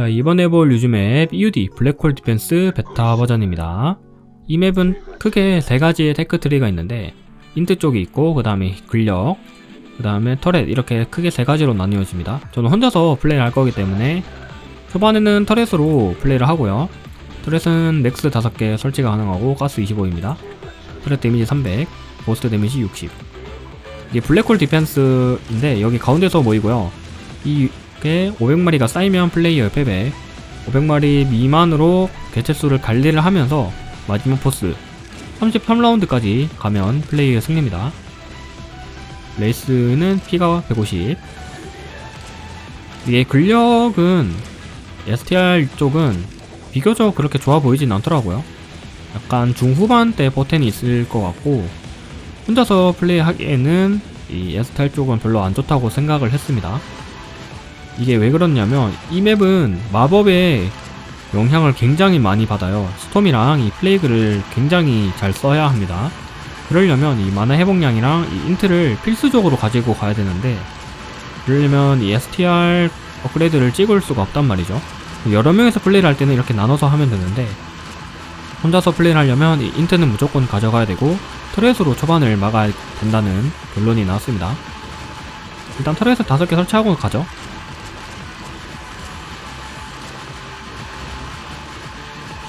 자, 이번에 볼 유즈 맵 EUD 블랙홀 디펜스 베타 버전입니다. 이 맵은 크게 세 가지의 테크 트리가 있는데 인트 쪽이 있고 그 다음에 근력 그 다음에 터렛 이렇게 크게 세 가지로 나뉘어집니다. 저는 혼자서 플레이를 할 거기 때문에 초반에는 터렛으로 플레이를 하고요. 터렛은 넥스 5개 설치가 가능하고 가스 25입니다. 터렛 데미지 300, 보스트 데미지 60. 이게 블랙홀 디펜스인데 여기 가운데서 모이고요. 이 게 500마리가 쌓이면 플레이어 패배, 500마리 미만으로 개체수를 관리를 하면서 마지막 보스 33라운드까지 가면 플레이어 승리입니다. 레이스는 피가 150. 이게 근력은 STR 쪽은 비교적 그렇게 좋아 보이진 않더라고요. 약간 중후반 때 버텐이 있을 것 같고 혼자서 플레이하기에는 이 STR 쪽은 별로 안 좋다고 생각을 했습니다. 이게 왜 그렇냐면 이 맵은 마법의 영향을 굉장히 많이 받아요. 스톰이랑 이 플레이그를 굉장히 잘 써야 합니다. 그러려면 이 마나 회복량이랑 이 인트를 필수적으로 가지고 가야 되는데 그러려면 이 STR 업그레이드를 찍을 수가 없단 말이죠. 여러 명이서 플레이를 할 때는 이렇게 나눠서 하면 되는데 혼자서 플레이를 하려면 이 인트는 무조건 가져가야 되고 터렛으로 초반을 막아야 된다는 결론이 나왔습니다. 일단 터렛을 다섯 개 설치하고 가죠.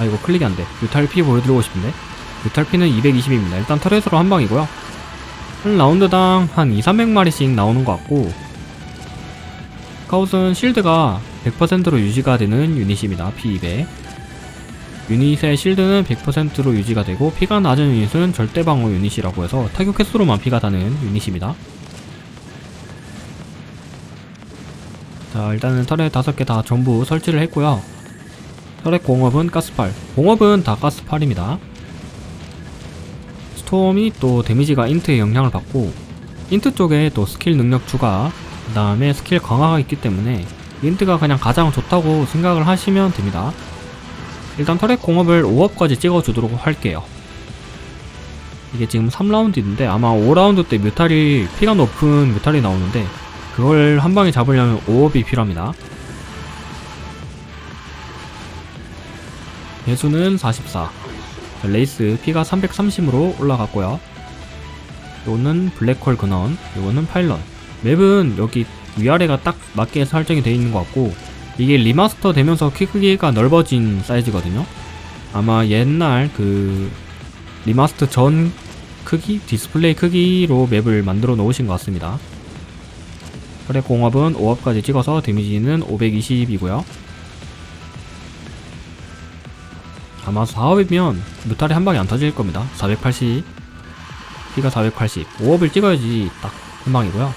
아 이거 클릭이 안돼. 뮤탈 피 보여드리고 싶은데. 뮤탈 피는 220입니다. 일단 터렛으로 한 방이고요. 한 라운드당 한 2, 300마리씩 나오는 것 같고. 카웃은 실드가 100%로 유지가 되는 유닛입니다. P200 유닛의 실드는 100%로 유지가 되고 피가 낮은 유닛은 절대 방어 유닛이라고 해서 타격 횟수로만 피가 다는 유닛입니다. 자 일단은 터렛 5개 다 전부 설치를 했고요 혈액 공업은 가스팔. 공업은 다 가스팔입니다. 스톰이 또 데미지가 인트의 영향을 받고 인트 쪽에 또 스킬 능력 추가 그 다음에 스킬 강화가 있기 때문에 인트가 그냥 가장 좋다고 생각을 하시면 됩니다. 일단 터렛 공업을 5업까지 찍어주도록 할게요. 이게 지금 3라운드인데 아마 5라운드 때 뮤탈이 피가 높은 뮤탈이 나오는데 그걸 한 방에 잡으려면 5업이 필요합니다. 배수는 44 레이스 피가 330으로 올라갔고요. 요거는 블랙홀 근원 요거는 파일럿 맵은 여기 위아래가 딱 맞게 설정이 되어 있는 것 같고 이게 리마스터 되면서 키 크기가 넓어진 사이즈거든요. 아마 옛날 그 리마스터 전 크기 디스플레이 크기로 맵을 만들어 놓으신 것 같습니다. 혈액 공업은 5업까지 찍어서 데미지는 520이고요 아마 4업이면 뮤탈이 한 방에 안 터질 겁니다. 480. 피가 480. 5업을 찍어야지 딱 한 방이고요.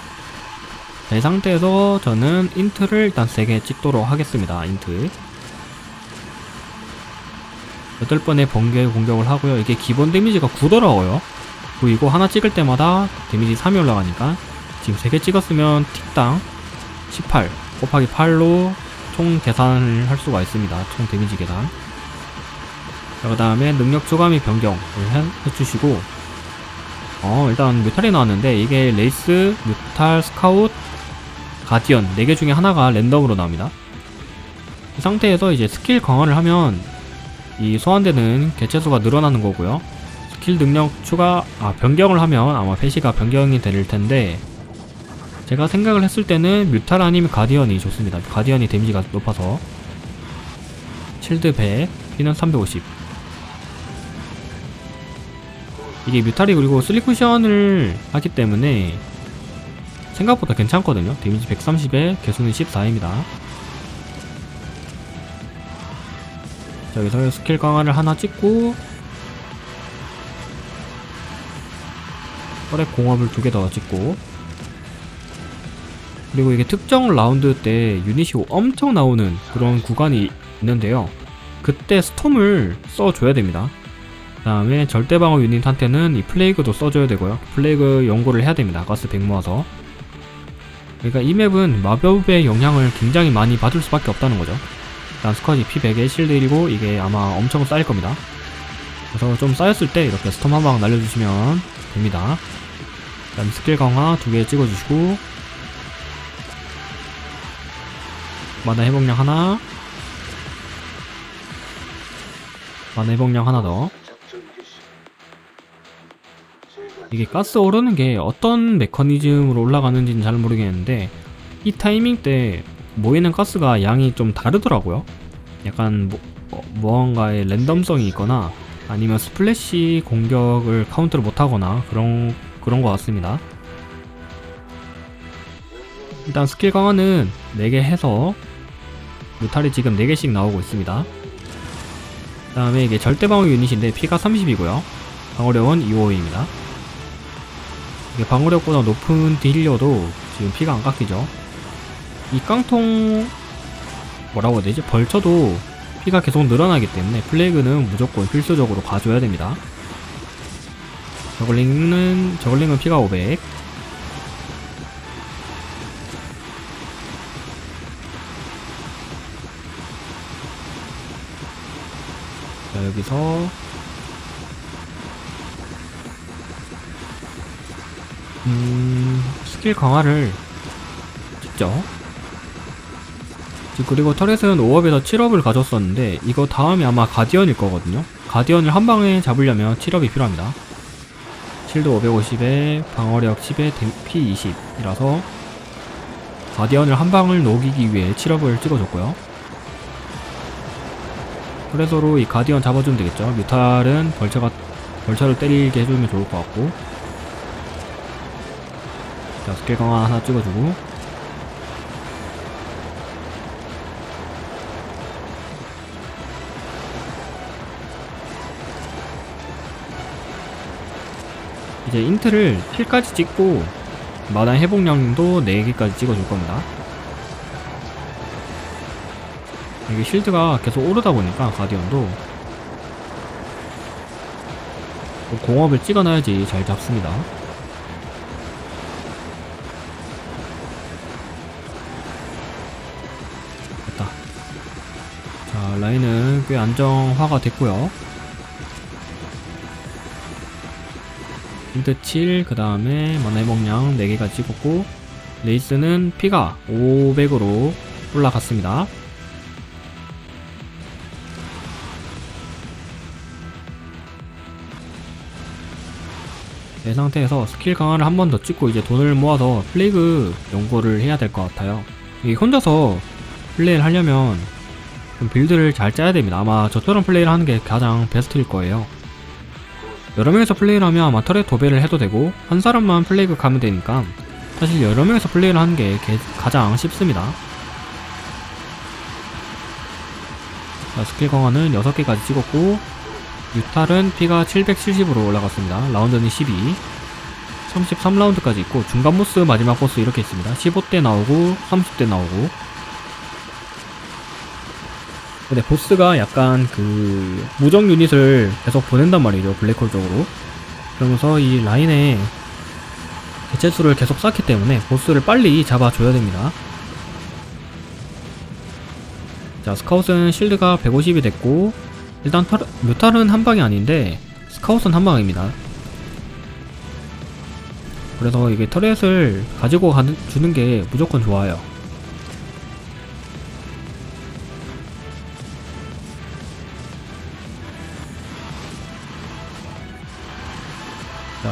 자, 이 상태에서 저는 인트를 일단 3개 찍도록 하겠습니다. 인트. 8번의 번개 공격을 하고요. 이게 기본 데미지가 9더라고요. 그리고 하나 찍을 때마다 데미지 3이 올라가니까 지금 3개 찍었으면 틱당 18 곱하기 8로 총 계산을 할 수가 있습니다. 총 데미지 계산. 그 다음에 능력 초감이 변경을 해, 해주시고 어 일단 뮤탈이 나왔는데 이게 레이스, 뮤탈, 스카웃, 가디언 4개 중에 하나가 랜덤으로 나옵니다. 이 상태에서 이제 스킬 강화를 하면 이 소환되는 개체수가 늘어나는 거고요. 스킬 능력 추가 아 변경을 하면 아마 패시가 변경이 될 텐데 제가 생각을 했을 때는 뮤탈 아니면 가디언이 좋습니다. 가디언이 데미지가 높아서. 칠드 100 피는 350 이게 뮤탈이 그리고 슬리쿠션을 하기 때문에 생각보다 괜찮거든요. 데미지 130에 개수는 14입니다. 자, 여기서 스킬 강화를 하나 찍고 혈액 공업을 두 개 더 찍고 그리고 이게 특정 라운드 때 유닛이 엄청 나오는 그런 구간이 있는데요. 그때 스톰을 써줘야 됩니다. 그 다음에 절대방어 유닛한테는 이 플레이그도 써줘야 되고요. 플레이그 연구를 해야 됩니다. 가스 100 모아서. 그러니까 이 맵은 마법의 영향을 굉장히 많이 받을 수밖에 없다는 거죠. 일단 스쿼지 P100에 실드 1이고 이게 아마 엄청 쌓일 겁니다. 그래서 좀 쌓였을 때 이렇게 스톰 한 방 날려주시면 됩니다. 그 다음 스킬 강화 두 개 찍어주시고 마나 회복량 하나 만화 회복량 하나 더 이게 가스 오르는 게 어떤 메커니즘으로 올라가는지는 잘 모르겠는데 이 타이밍 때 모이는 가스가 양이 좀 다르더라고요 약간 뭐, 어, 무언가의 랜덤성이 있거나 아니면 스플래시 공격을 카운트를 못하거나 그런 그런 것 같습니다. 일단 스킬 강화는 4개 해서 무탈이 지금 4개씩 나오고 있습니다. 그 다음에 이게 절대 방어 유닛인데 피가 30이고요. 방어력은 255입니다. 이게 방어력보다 높은 딜려도 지금 피가 안 깎이죠. 이 깡통 뭐라고 해야 되지? 벌쳐도 피가 계속 늘어나기 때문에 플레이그는 무조건 필수적으로 가져야 됩니다. 저글링은 저글링은 피가 500. 자 여기서 음 스킬 강화를 찍죠. 그리고 터렛은 5업에서 7업을 가졌었는데 이거 다음에 아마 가디언일 거거든요. 가디언을 한 방에 잡으려면 7업이 필요합니다. 실드 550에 방어력 10에 피 20이라서 가디언을 한 방을 녹이기 위해 7업을 찍어줬고요. 그래서로 이 가디언 잡아주면 되겠죠. 뮤탈은 벌처가 벌처를 때리게 해주면 좋을 것 같고. 자 스킬 강화 하나 찍어주고 이제 인트를 힐까지 찍고 마당 회복량도 4개까지 찍어줄 겁니다. 이게 쉴드가 계속 오르다 보니까 가디언도 뭐 공업을 찍어놔야지 잘 잡습니다. 라인은 꽤 안정화가 됐고요. 빌드 7, 그 다음에 만화 회복량 4개가 찍었고, 레이스는 피가 500으로 올라갔습니다. 이 상태에서 스킬 강화를 한 번 더 찍고 이제 돈을 모아서 플레이그 연구를 해야 될 것 같아요. 혼자서 플레이를 하려면 좀 빌드를 잘 짜야 됩니다. 아마 저처럼 플레이를 하는 게 가장 베스트일 거예요. 여러 명이서 플레이를 하면 아마 털에 도배를 해도 되고 한 사람만 플레이그 가면 되니까 사실 여러 명이서 플레이를 하는 게 게- 가장 쉽습니다. 자, 스킬 강화는 6개까지 찍었고 유탈은 피가 770으로 올라갔습니다. 라운드는 12 33라운드까지 있고 중간 보스 마지막 보스 이렇게 있습니다. 15대 나오고 30대 나오고 근데 보스가 약간 그 무적 유닛을 계속 보낸단 말이죠 블랙홀 쪽으로. 그러면서 이 라인에 개체수를 계속 쌓기 때문에 보스를 빨리 잡아줘야 됩니다. 자 스카웃은 실드가 150이 됐고 일단 털, 뮤탈은 한 방이 아닌데 스카웃은 한 방입니다. 그래서 이게 터렛을 가지고 가는, 주는 게 무조건 좋아요 자,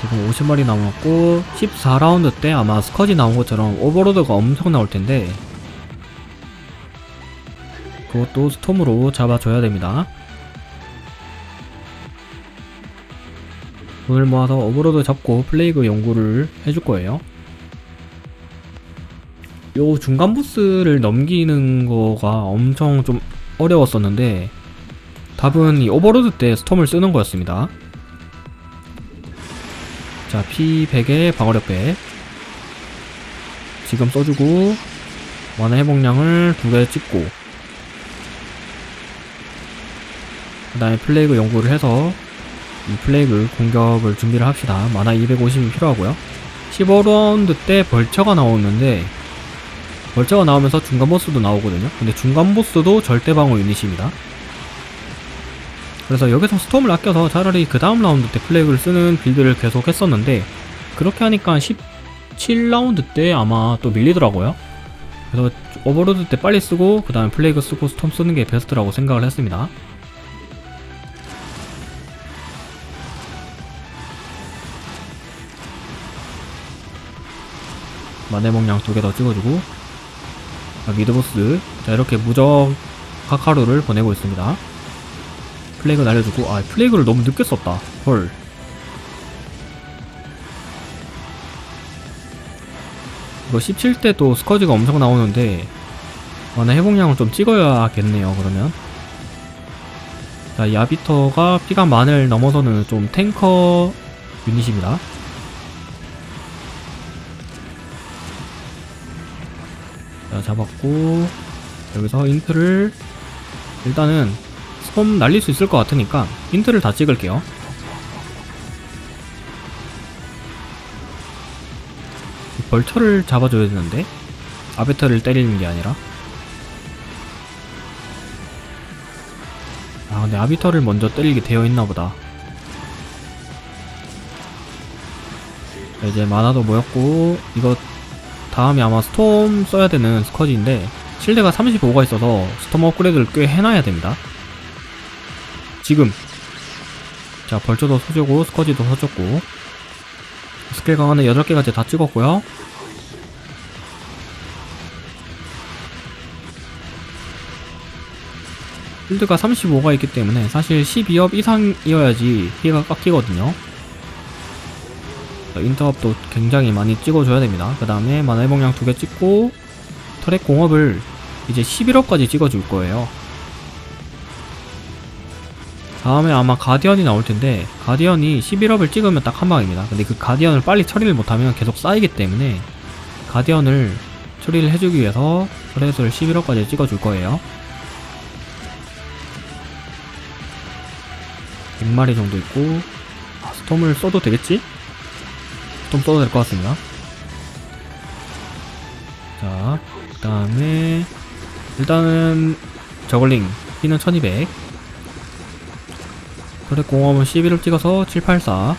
지금 50마리 남았고 14라운드 때 아마 스커지 나온 것처럼 오버로드가 엄청 나올 텐데 그것도 스톰으로 잡아줘야 됩니다. 돈을 모아서 오버로드 잡고 플레이그 연구를 해줄 거예요. 요 중간 보스를 넘기는 거가 엄청 좀 어려웠었는데 답은 이 오버로드 때 스톰을 쓰는 거였습니다. 자, 피 100에 방어력 100. 지금 써주고, 만화 회복량을 두 개 찍고, 그 다음에 플레이그 연구를 해서, 이 플레이그 공격을 준비를 합시다. 만화 250이 필요하고요. 15라운드 때 벌처가 나오는데, 벌처가 나오면서 중간 보스도 나오거든요. 근데 중간 보스도 절대 방어 유닛입니다. 그래서 여기서 스톰을 아껴서 차라리 그 다음 라운드 때 플래그를 쓰는 빌드를 계속 했었는데 그렇게 하니까 17라운드 때 아마 또 밀리더라고요. 그래서 오버로드 때 빨리 쓰고 그 다음에 플레이그 쓰고 스톰 쓰는 게 베스트라고 생각을 했습니다. 마네몽양 두 개 더 찍어주고 아, 미드보스 자 이렇게 무적 카카루를 보내고 있습니다. 플레이그 날려주고 아 플레이그를 너무 늦게 썼다. 헐. 이거 17대도 스커지가 엄청 나오는데 만화 회복량을 좀 찍어야겠네요 그러면. 자 야비터가 피가 만을 넘어서는 좀 탱커 유닛입니다. 자 잡았고 여기서 인트를 일단은 스톰 날릴 수 있을 것 같으니까 인트를 다 찍을게요. 이 벌처를 잡아줘야 되는데 아베터를 때리는 게 아니라. 아 근데 아비터를 먼저 때리게 되어 있나 보다. 자, 이제 만화도 모였고 이거 다음에 아마 스톰 써야 되는 스커지인데 실드가 35가 있어서 스톰 업그레이드를 꽤 해놔야 됩니다 지금 자 벌초도 서주고 스커지도 서줬고 스킬 강화는 8개까지 다 찍었고요 필드가 35가 있기 때문에 사실 12업 이상이어야지 피해가 깎이거든요. 자, 인터업도 굉장히 많이 찍어줘야 됩니다. 그 다음에 만화 회복량 두 개 찍고 터렛 공업을 이제 11업까지 찍어줄 거예요. 다음에 아마 가디언이 나올 텐데 가디언이 11업을 찍으면 딱 한 방입니다. 근데 그 가디언을 빨리 처리를 못하면 계속 쌓이기 때문에 가디언을 처리를 해주기 위해서 터렛을 11업까지 찍어줄 거예요. 100마리 정도 있고 아, 스톰을 써도 되겠지? 스톰 써도 될 것 같습니다 자, 그 다음에 일단은 저글링 피는 1200 그래 공업은 11을 찍어서 784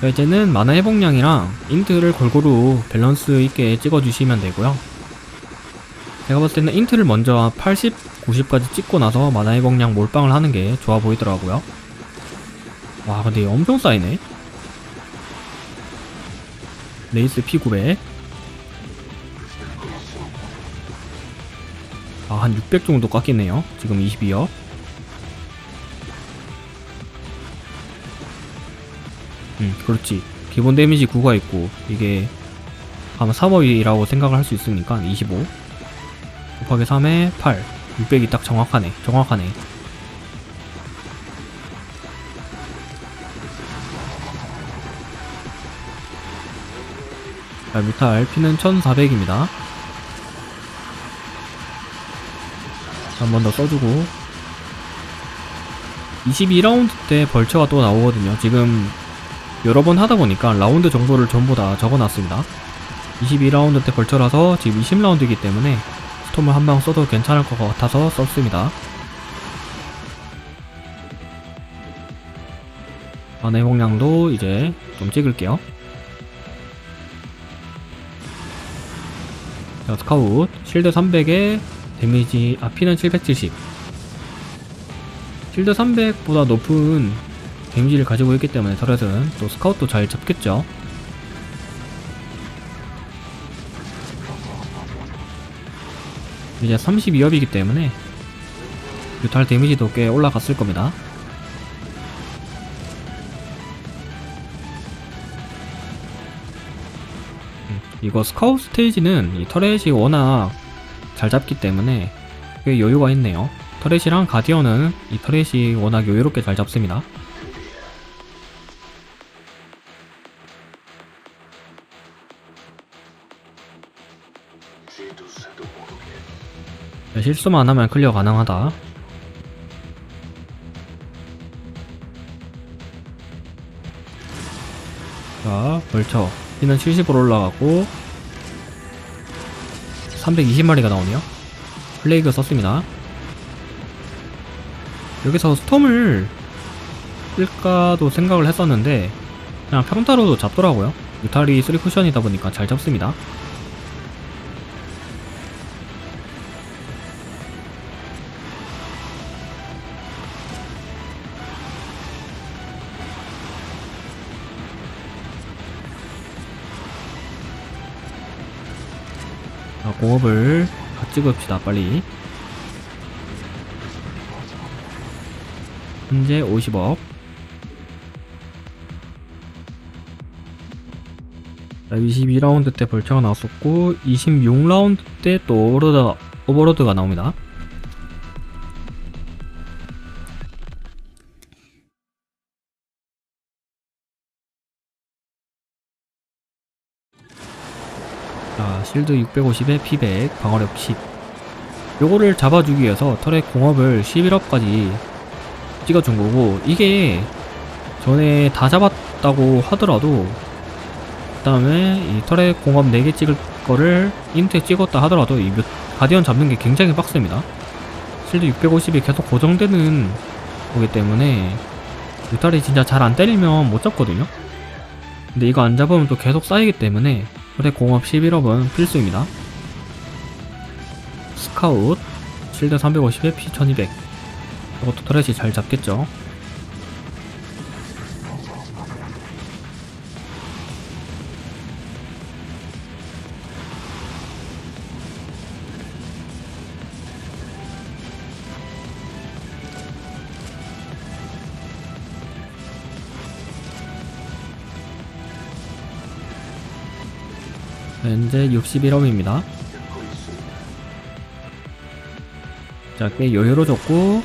자, 이제는 만화 회복량이랑 인트를 골고루 밸런스 있게 찍어주시면 되고요 제가 봤을 때는 인트를 먼저 80, 90까지 찍고 나서 만화 회복량 몰빵을 하는 게 좋아 보이더라고요. 와, 근데 엄청 쌓이네. 레이스 P900. 한 600 정도 깎이네요. 지금 22업. 음, 그렇지. 기본 데미지 9가 있고, 이게 아마 3업이라고 생각을 할 수 있으니까 25. 곱하기 3에 8 600이 딱 정확하네 정확하네 자 뮤탈 피는 1400입니다 한 번 더 써주고 22라운드 때 벌처가 또 나오거든요 지금 여러 번 하다 보니까 라운드 정도를 전부 다 적어놨습니다 22라운드 때 벌처라서 지금 20라운드이기 때문에 스톰을 한 방 써도 괜찮을 것 같아서 썼습니다. 만화 회복량도 이제 좀 찍을게요. 자, 스카웃. 실드 300에 데미지, 아, 피는 770. 실드 300보다 높은 데미지를 가지고 있기 때문에 터렛은 또 스카웃도 잘 잡겠죠. 이제 32업이기 때문에 뮤탈 데미지도 꽤 올라갔을 겁니다. 음, 이거 스카웃 스테이지는 이 터렛이 워낙 잘 잡기 때문에 꽤 여유가 있네요. 터렛이랑 가디언은 이 터렛이 워낙 여유롭게 잘 잡습니다. 네, 실수만 하면 클리어 가능하다. 자, 벌쳐. 피는 70으로 올라가고 320마리가 나오네요. 플레이그 썼습니다. 여기서 스톰을 쓸까도 생각을 했었는데 그냥 평타로도 잡더라고요. 유탈이 3쿠션이다 보니까 잘 잡습니다. 공업을 다 찍읍시다 빨리. 현재 50억. 자, 22라운드 때 벌처가 나왔었고 26라운드 때 또 오버로드, 오버로드가 나옵니다 실드 650에 피백, 방어력 10. 요거를 잡아주기 위해서 터렛 공업을 11업까지 찍어준 거고, 이게 전에 다 잡았다고 하더라도, 그 다음에 이 터렛 공업 4개 찍을 거를 인트에 찍었다 하더라도, 이 뮤- 가디언 잡는 게 굉장히 빡셉니다. 실드 650이 계속 고정되는 거기 때문에, 뮤탈이 진짜 잘 안 때리면 못 잡거든요? 근데 이거 안 잡으면 또 계속 쌓이기 때문에 그래 공업 11업은 필수입니다. 스카웃 실드 350에 피 1200 이것도 터렛이 잘 잡겠죠. 현재 61업입니다. 자, 꽤 여유로워졌고,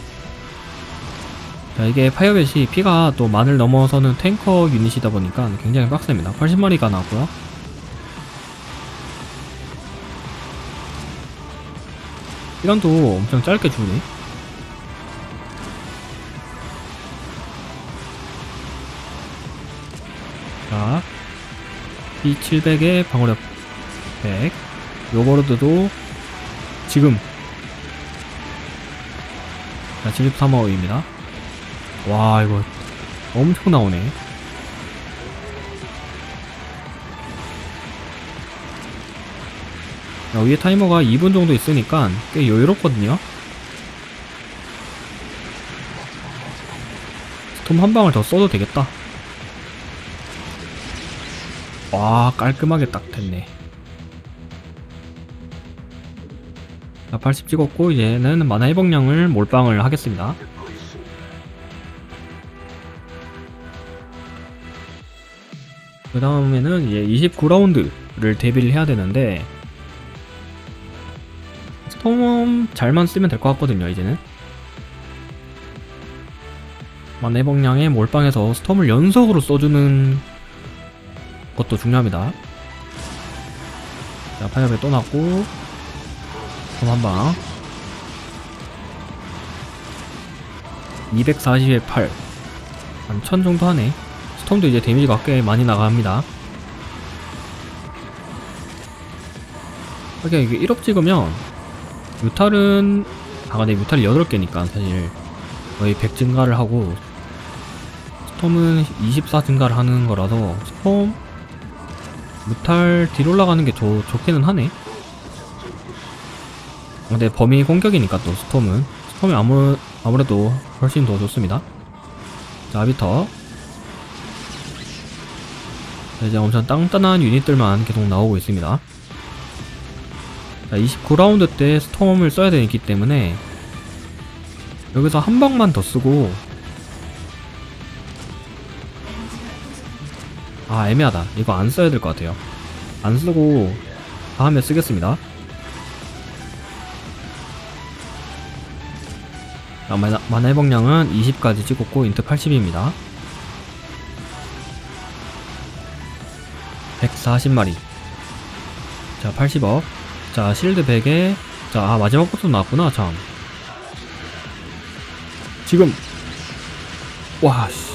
자, 이게 파이어벳이 피가 또 만을 넘어서는 탱커 유닛이다 보니까 굉장히 빡셉니다. 80마리가 나왔고요. 시간도 엄청 짧게 주네. 자, P700에 방어력 100 요버로드도 지금. 자 73호입니다. 와 이거 엄청 나오네. 자, 위에 타이머가 2분 정도 있으니까 꽤 여유롭거든요. 스톰 한 방을 더 써도 되겠다. 와 깔끔하게 딱 됐네 80 찍었고 이제는 만화 회복량을 몰빵을 하겠습니다 그 다음에는 이제 29라운드를 데뷔를 해야 되는데 스톰 잘만 쓰면 될 것 같거든요 이제는 만화 회복량에 몰빵해서 스톰을 연속으로 써주는 것도 중요합니다. 자, 파이어배 또 났고, 그럼 한 방. 240에 8. 한 1000 정도 하네. 스톰도 이제 데미지가 꽤 많이 나갑니다. 하긴 이게 1업 찍으면, 뮤탈은, 아, 근데 뮤탈이 8개니까 사실 거의 100 증가를 하고, 스톰은 24 증가를 하는 거라서, 스톰, 무탈 뒤로 올라가는 게 좋, 좋기는 하네. 근데 범위 공격이니까 또 스톰은 스톰이 아무 아무래도 훨씬 더 좋습니다. 자 아비터. 자, 이제 엄청 단단한 유닛들만 계속 나오고 있습니다. 자 29라운드 때 스톰을 써야 되기 때문에 여기서 한 방만 더 쓰고 아 애매하다 이거 안 써야 될 것 같아요 안 쓰고 다음에 쓰겠습니다 만화, 만화 회복량은 20까지 찍었고 인트 80입니다. 140마리. 자 80억. 자 실드 100에 자 아, 마지막 보스 나왔구나 참. 지금. 와씨.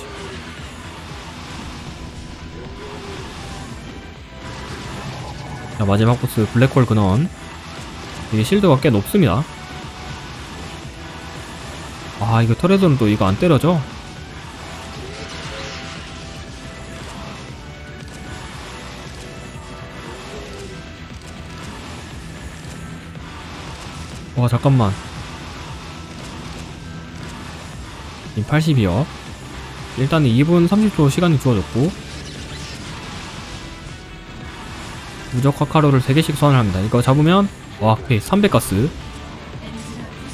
자, 마지막 보스 블랙홀 근원. 이게 실드가 꽤 높습니다. 아, 이거 터렛은 또 이거 안 때려져? 와, 잠깐만. 지금 82억. 일단은 2분 30초 시간이 주어졌고, 무적 화카로를 3개씩 소환을 합니다. 이거 잡으면 와, 오케이 300가스.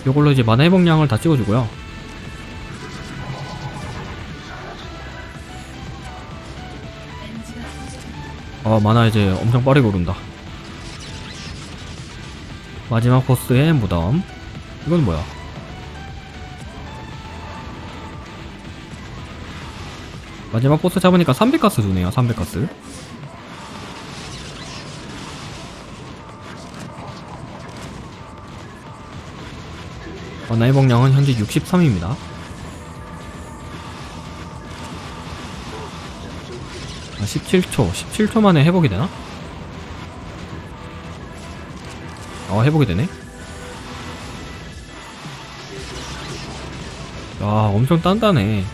이걸로 이제 만화 회복량을 다 찍어주고요. 아, 만화 이제 엄청 빠르게 오른다. 마지막 보스의 무덤. 이건 뭐야? 마지막 보스 잡으니까 300가스 주네요, 300가스. 만화 회복량은 현재 63입니다. 17초, 17초 만에 회복이 되나? 어, 회복이 되네. 야, 엄청 단단해.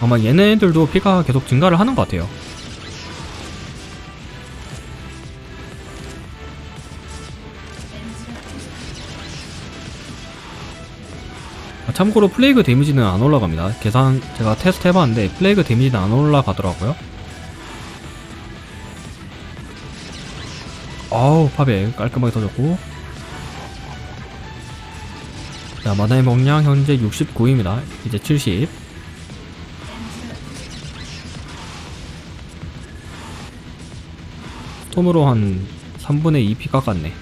아마 얘네들도 피가 계속 증가를 하는 것 같아요. 아, 참고로 플레이그 데미지는 안 올라갑니다. 계산 제가 테스트 해봤는데 플레이그 데미지는 안 올라가더라고요. 파벨 깔끔하게 터졌고 자 마다의 먹량 현재 69입니다. 이제 70 스톰으로 한 3분의 2피 깎았네.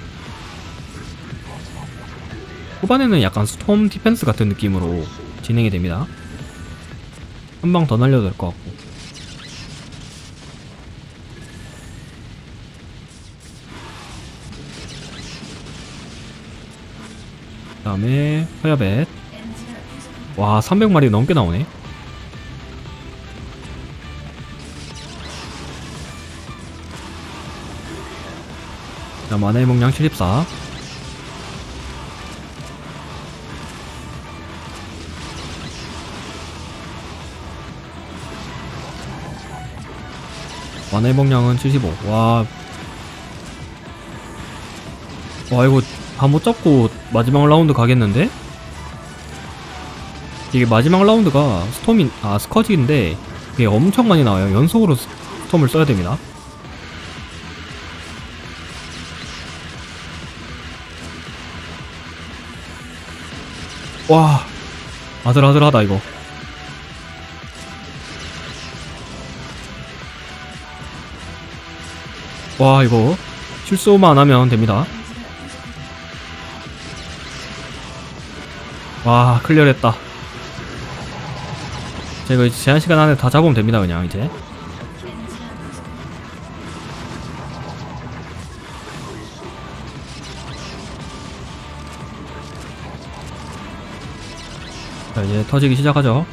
후반에는 약간 스톰 디펜스 같은 느낌으로 진행이 됩니다. 한 방 더 날려도 될 것 같고. 다음에 허야벳. 와 300마리 넘게 나오네. 자, 만화의 목량 74. 만화의 목량은 75. 와. 와, 이거 다못 잡고 마지막 라운드 가겠는데? 이게 마지막 라운드가 스톰이, 아, 스커지인데, 이게 엄청 많이 나와요. 연속으로 스- 스톰을 써야 됩니다. 와 아슬아슬하다 이거 와 이거 실수만 안 하면 됩니다 와 클리어했다. 제가 이제 제한 시간 안에 다 잡으면 됩니다 그냥 이제. 자 이제 터지기 시작하죠.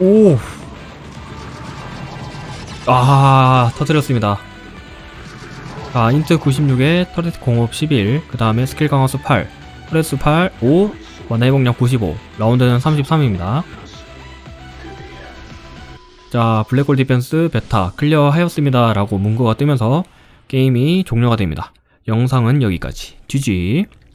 오! 아 터뜨렸습니다 자 인트 96에 터렛 공업 11, 그 다음에 스킬 강화수 8, 터렛수 8, 5, 원화 회복량 95, 라운드는 33입니다. 자 블랙홀 디펜스 베타 클리어 하였습니다 라고 문구가 뜨면서 게임이 종료가 됩니다. 영상은 여기까지. GG